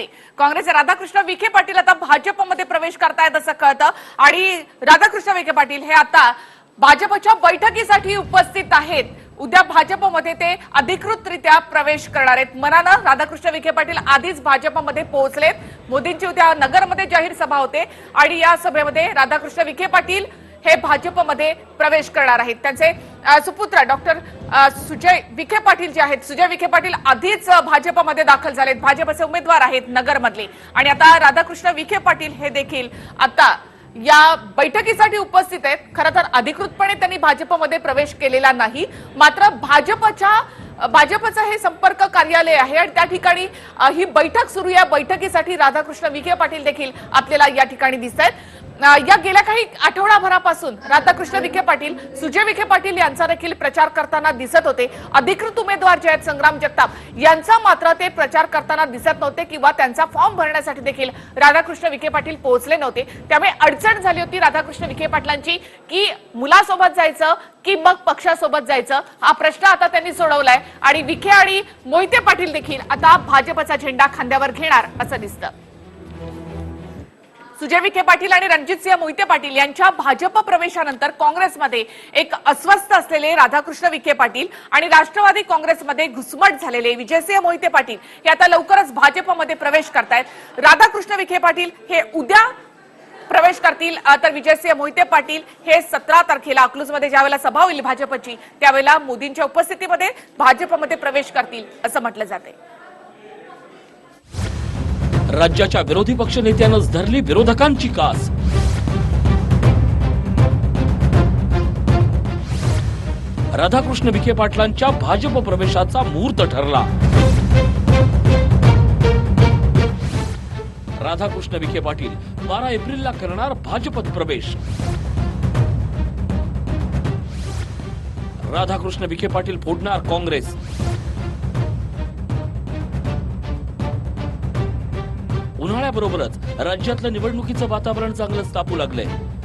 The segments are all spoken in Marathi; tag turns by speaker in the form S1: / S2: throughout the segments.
S1: असते. काँग्रेसचे राधाकृष्ण विखे पाटील आता भाजपमध्ये प्रवेश करतायत असं कळतं. आणि राधाकृष्ण विखे पाटील हे आता भाजपच्या बैठकीसाठी उपस्थित आहेत. उद्या भाजपमध्ये ते अधिकृतरित्या प्रवेश करणार आहेत. मनानं राधाकृष्ण विखे पाटील आधीच भाजपमध्ये पोहोचलेत. मोदींची उद्या नगरमध्ये जाहीर सभा होते. आणि या सभेमध्ये राधाकृष्ण विखे पाटील हे भाजपमध्ये प्रवेश करणार आहेत. त्यांचे सुपुत्र डॉक्टर सुजय विखे पाटील जे आहेत सुजय विखे पाटील आधीच भाजपमध्ये दाखल झालेत. भाजपचे उमेदवार आहेत नगरमधले. आणि आता राधाकृष्ण विखे पाटील हे देखील आता या बैठकीसाठी उपस्थित आहेत. खरं तर अधिकृतपणे त्यांनी भाजपमध्ये प्रवेश केलेला नाही. मात्र भाजपच्या भाजपचं हे संपर्क कार्यालय आहे आणि त्या ठिकाणी ही बैठक सुरू या बैठकीसाठी राधाकृष्ण विखे पाटील देखील आपल्याला या ठिकाणी दिसत आहेत या गेल्या काही आठवडाभरापासून राधाकृष्ण विखे पाटील सुजय विखे पाटील यांचा देखील प्रचार करताना दिसत होते. अधिकृत उमेदवार जे आहेत संग्राम जगताप यांचा मात्र ते प्रचार करताना दिसत नव्हते किंवा त्यांचा फॉर्म भरण्यासाठी देखील राधाकृष्ण विखे पाटील पोहोचले नव्हते. त्यामुळे अडचण झाली होती राधाकृष्ण विखे पाटलांची की मुलासोबत जायचं की मग पक्षासोबत जायचं? हा प्रश्न आता त्यांनी सोडवलाय आणि विखे आणि मोहिते पाटील देखील आता भाजपचा झेंडा खांद्यावर घेणार असं दिसतं. सुजय विखे पाटील आणि रणजितसिंह मोहिते पाटील यांच्या भाजप प्रवेशानंतर काँग्रेसमध्ये एक अस्वस्थ असलेले राधाकृष्ण विखे पाटील आणि राष्ट्रवादी काँग्रेसमध्ये घुसमट झालेले विजयसिंह मोहिते पाटील हे आता लवकरच भाजपमध्ये प्रवेश करतायत. राधाकृष्ण विखे पाटील हे उद्या प्रवेश करतील. तर विजयसिंह मोहिते पाटील हे सतरा तारखेला अकलूजमध्ये ज्यावेळेला सभा होईल भाजपची त्यावेळेला मोदींच्या उपस्थितीमध्ये भाजपमध्ये प्रवेश करतील असं म्हटलं जाते
S2: राज्याच्या विरोधी पक्ष नेत्यानंच धरली विरोधकांची कास. राधाकृष्ण विखे पाटलांच्या भाजप प्रवेशाचा मुहूर्त ठरला. राधाकृष्ण विखे पाटील बारा एप्रिलला करणार भाजपत प्रवेश. राधाकृष्ण विखे पाटील फोडणार काँग्रेस. उन्हाळ्याबरोबरच राज्यातलं निवडणुकीचं वातावरण चांगलंच तापू लागलंय.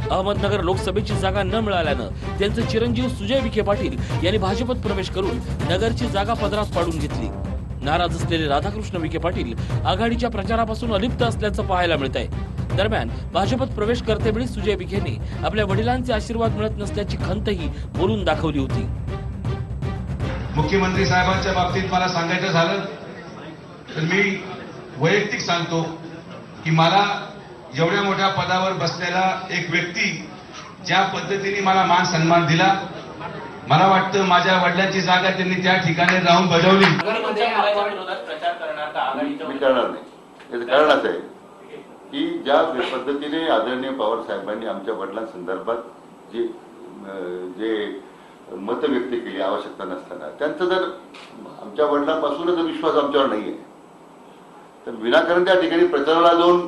S2: अहमदनगर लोकसभेची जागा न मिळाल्यानं त्यांचे चिरंजीव सुजय विखे पाटील यांनी भाजपत प्रवेश करून नगरची जागा पदरात पाडून घेतली. नाराज असलेले राधाकृष्ण विखे पाटील आघाडीच्या प्रचारापासून अलिप्त असल्याचं पाहायला मिळत आहे दरम्यान भाजपत प्रवेश करतेवेळी सुजय विखेने आपल्या वडिलांचे आशीर्वाद मिळत नसल्याची खंतही बोलून दाखवली होती.
S3: मुख्यमंत्री साहेबांच्या बाबतीत मला सांगायचं झालं तर मी वैयक्तिक सांगतो. की मला एवढ्या मोठ्या पदावर बसलेला एक व्यक्ती ज्या पद्धतीने मला मान सन्मान दिला मला वाटतं माझ्या वडिलांची जागा त्यांनी त्या ठिकाणी राहून बजावली.
S4: मी करणार नाही. याचं कारण असं आहे. की ज्या पद्धतीने आदरणीय पवार साहेबांनी आमच्या वडिलांसंदर्भात जे जे मतं व्यक्त केली आवश्यकता नसताना त्यांचा जर आमच्या वडिलांपासूनच विश्वास आमच्यावर नाही आहे तर विनाकारण त्या ठिकाणी प्रचाराला जाऊन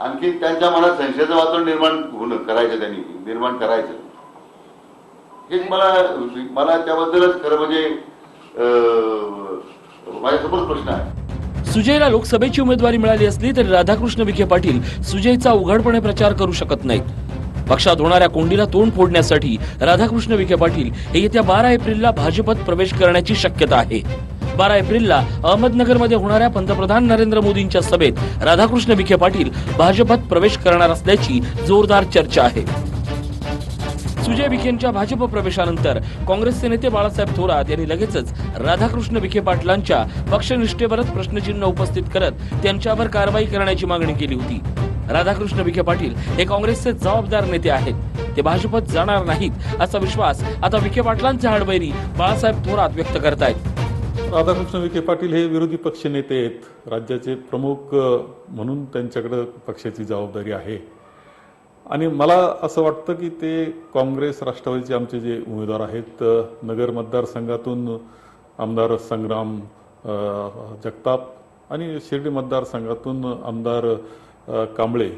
S4: आणखी त्यांच्या मनात संशयाचं वातावरण निर्माण होणं करायचं त्यांनी निर्माण करायचं. हेच मला मला त्याबद्दलच खरं म्हणजे अं, माझ्यासमोर प्रश्न आहे.
S2: सुजयला लोकसभेची उमेदवारी मिळाली असली तरी राधाकृष्ण विखे पाटील सुजयचा उघडपणे प्रचार करू शकत नाहीत. पक्षात होणाऱ्या कोंडीला तोंड फोडण्यासाठी राधाकृष्ण विखे पाटील हे येत्या बारा एप्रिलला भाजपत प्रवेश करण्याची शक्यता आहे. बारा एप्रिलला अहमदनगरमध्ये होणाऱ्या पंतप्रधान नरेंद्र मोदींच्या सभेत राधाकृष्ण विखे पाटील भाजपात प्रवेश करणार असल्याची जोरदार चर्चा आहे. सुजय विखेंच्या भाजप प्रवेशानंतर काँग्रेसचे नेते बाळासाहेब थोरात यांनी लगेचच राधाकृष्ण विखे पाटलांच्या पक्षनिष्ठेवरच प्रश्नचिन्ह उपस्थित करत त्यांच्यावर कारवाई करण्याची मागणी केली होती. राधाकृष्ण विखे पाटील हे काँग्रेसचे जबाबदार नेते आहेत. ते भाजपत जाणार नाहीत असा विश्वास आता विखे पाटलांचे हाडबैरी बाळासाहेब थोरात व्यक्त करतायत.
S5: राधाकृष्ण विखे पाटील हे विरोधी पक्ष नेते आहेत. राज्याचे प्रमुख म्हणून त्यांच्याकडे पक्षाची जबाबदारी आहे. आणि मला असं वाटतं की ते काँग्रेस राष्ट्रवादीचे आमचे जे उमेदवार आहेत नगर मतदारसंघातून आमदार संग्राम जगताप आणि शिर्डी मतदारसंघातून आमदार कांबळे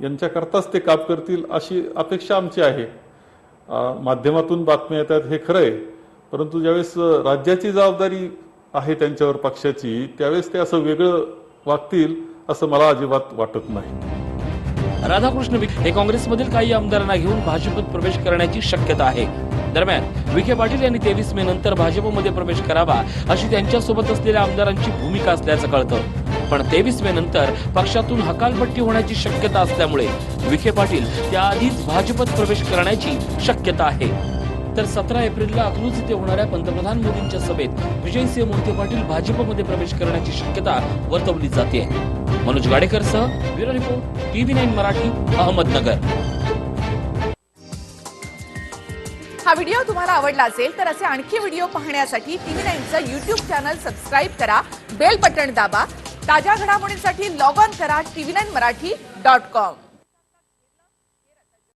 S5: यांच्याकरताच ते काम करतील अशी अपेक्षा आमची आहे. माध्यमातून बातम्या येतात हे खरं आहे. परंतु ज्यावेळेस राज्याची जबाबदारी आहे त्यांच्यावर पक्षाची त्यावेळेस ते असं वेगळं वागतील असं मला अजिबात वाटत नाही.
S2: राधाकृष्ण विखे हे काँग्रेसमधील काही आमदारांना घेऊन भाजपत प्रवेश करण्याची शक्यता आहे. दरम्यान विखे पाटील यांनी तेवीस मे नंतर भाजपमध्ये प्रवेश करावा अशी त्यांच्यासोबत असलेल्या आमदारांची भूमिका असल्याचं कळतं. पण तेवीस मे नंतर पक्षातून हकालपट्टी होण्याची शक्यता असल्यामुळे विखे पाटील त्याआधीच भाजपत प्रवेश करण्याची शक्यता आहे. तर सतरा एप्रिलला अकलूज इथे होणाऱ्या पंतप्रधान मोदींच्या सभेत विजयसिंह मोहिते पाटील भाजपमध्ये प्रवेश करण्याची शक्यता वर्तवली जाते. Manoj गाडेकरसह bureau report TV nine Marathi Ahmednagar.
S1: हा व्हिडिओ तुम्हाला आवडला असेल तर असे आणखी व्हिडिओ पाहण्यासाठी टीव्ही नाईनचं युट्यूब चॅनल सबस्क्राईब करा बेल बटन दाबा ताज्या घडामोडींसाठी लॉग ऑन करा TV nine Marathi dot com.